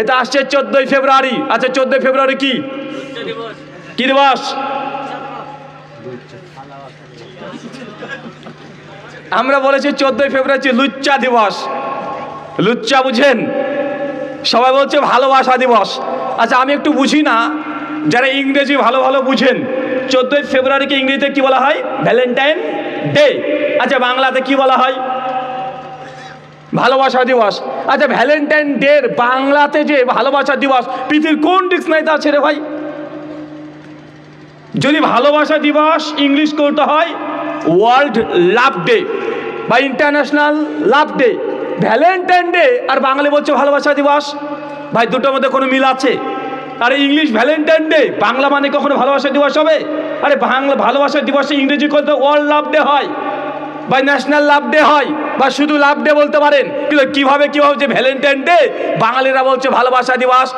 এটা আসছে চোদ্দোই ফেব্রুয়ারি। আচ্ছা চোদ্দোই ফেব্রুয়ারি কি? কি দিবস? আমরা বলেছি চোদ্দোই ফেব্রুয়ারি লুচ্চা দিবস। লুচ্চা বুঝেন? সবাই বলছে ভালোবাসা দিবস। আচ্ছা আমি একটু বুঝি না। যারা ইংরেজি ভালো ভালো বুঝেন, চোদ্দোই ফেব্রুয়ারিকে ইংরেজিতে কি বলা হয়? Valentine day. আচ্ছা বাংলাতে কি বলা হয়? ভালোবাসা দিবস। আচ্ছা ভ্যালেন্টাইন ডের বাংলাতে যে ভালোবাসা দিবস, পৃথিবীর কোন ডিকশনারিতে আছে রে ভাই? যদি ভালোবাসা দিবস ইংলিশ করতে হয় ওয়ার্ল্ড লাভ ডে বা international love day Valentine day আর বাঙালি বলছে ভালোবাসা দিবস। ভাই, দুটোর মধ্যে কোনো মিল আছে? আরে, ইংলিশ ভ্যালেন্টাইন ডে বাংলা মানে কখনো ভালোবাসা দিবস হবে? আরে, বাংলা ভালোবাসা দিবসে ইংরেজি করতে ওয়ার্ল্ড লাভ ডে হয়। বা ন্যাশনাল লাভ ডে হয়, বা শুধু লাভ ডে বলতে পারেন। কিন্তু কীভাবে কীভাবে যে ভ্যালেন্টাইন ডে বাঙালিরা বলছে ভালোবাসা দিবস।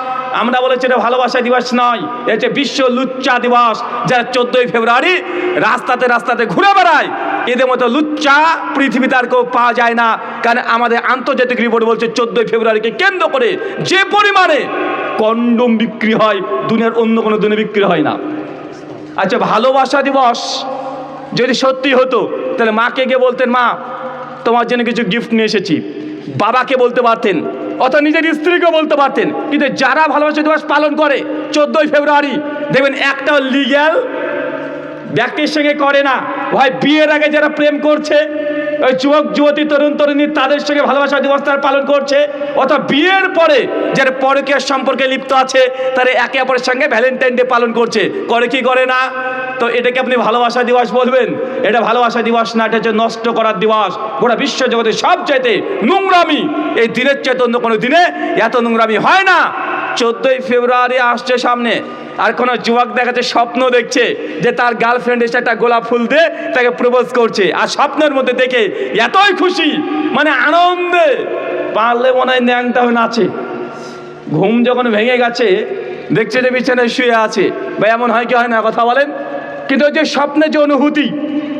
আমরা বলেছি এটা ভালোবাসা দিবস নয়, এটা বিশ্ব লুচ্চা দিবস। যারা চোদ্দোই ফেব্রুয়ারি রাস্তাতে রাস্তাতে ঘুরে বেড়ায়, এদের মতো লুচ্চা পৃথিবীতে আর কেউ পাওয়া যায় না। কারণ আমাদের আন্তর্জাতিক রিপোর্ট বলছে চোদ্দোই ফেব্রুয়ারিকে কেন্দ্র করে যে পরিমাণে কন্ডম বিক্রি হয়, দুনিয়ার অন্য কোনো দিনে বিক্রি হয় না। আচ্ছা ভালোবাসা দিবস যদি সত্যি হতো, তাহলে মাকে গিয়ে বলতেন, মা, তোমার জন্য কিছু গিফট নিয়ে এসেছি। বাবাকে বলতে পারতেন, অথবা নিজের স্ত্রীকে বলতে পারতেন। কিন্তু যারা ভালোবাসা দিবস পালন করে, চোদ্দোই ফেব্রুয়ারি, দেখবেন একটা লিগ্যাল ব্যক্তির সঙ্গে করে না। ভাই, বিয়ের আগে যারা প্রেম করছে ওই যুবক, যুবতী, তরুণ, তরুণী তাদের সঙ্গে ভালোবাসা দিবস তারা পালন করছে। অর্থাৎ বিয়ের পরে যারা পরকীয়ার সম্পর্কে লিপ্ত আছে, তারা একে অপরের সঙ্গে ভ্যালেন্টাইন ডে পালন করছে। করে কি করে না? তো এটাকে আপনি ভালোবাসা দিবস বলবেন? এটা ভালোবাসা দিবস না, এটা হচ্ছে নষ্ট করার দিবস। গোটা বিশ্ব জগতে সব চাইতে নোংরামি এই দিনের চাইতে অন্য কোনো দিনে এত নোংরামি হয় না। চোদ্দোই ফেব্রুয়ারি আসছে সামনে। আর কোনো যুবক দেখাচ্ছে স্বপ্ন দেখছে যে তার গার্লফ্রেন্ড এসে একটা গোলাপ ফুল দিয়ে তাকে প্রপোজ করছে। আর স্বপ্নের মধ্যে দেখে এতই খুশি মানে আনন্দে। পারলে মনে হয় ন্যাংটা হয়ে নাচে। ঘুম যখন ভেঙে গেছে, দেখছে যে বিছানায় শুয়ে আছে। বা এমন হয় কি হয় না, কথা বলেন? কিন্তু ওই যে স্বপ্নের যে অনুভূতি,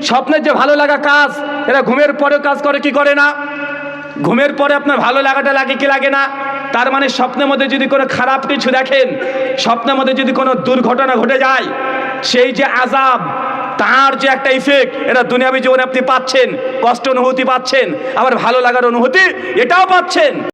স্বপ্নের যে ভালো লাগা কাজ, এরা ঘুমের পরেও কাজ করে, কি করে না? ঘুমের পরে আপনার ভালো লাগাটা লাগে কি লাগে না? তার মানে স্বপ্নের মধ্যে যদি কোনো খারাপ কিছু দেখেন, স্বপ্নের মধ্যে যদি কোনো দুর্ঘটনা ঘটে যায়, সেই যে আজাব তার যে একটা ইফেক্ট এটা দুনিয়াবী জীবনে আপনি পাচ্ছেন, কষ্ট অনুভূতি পাচ্ছেন, আবার ভালো লাগার অনুভূতি এটাও পাচ্ছেন।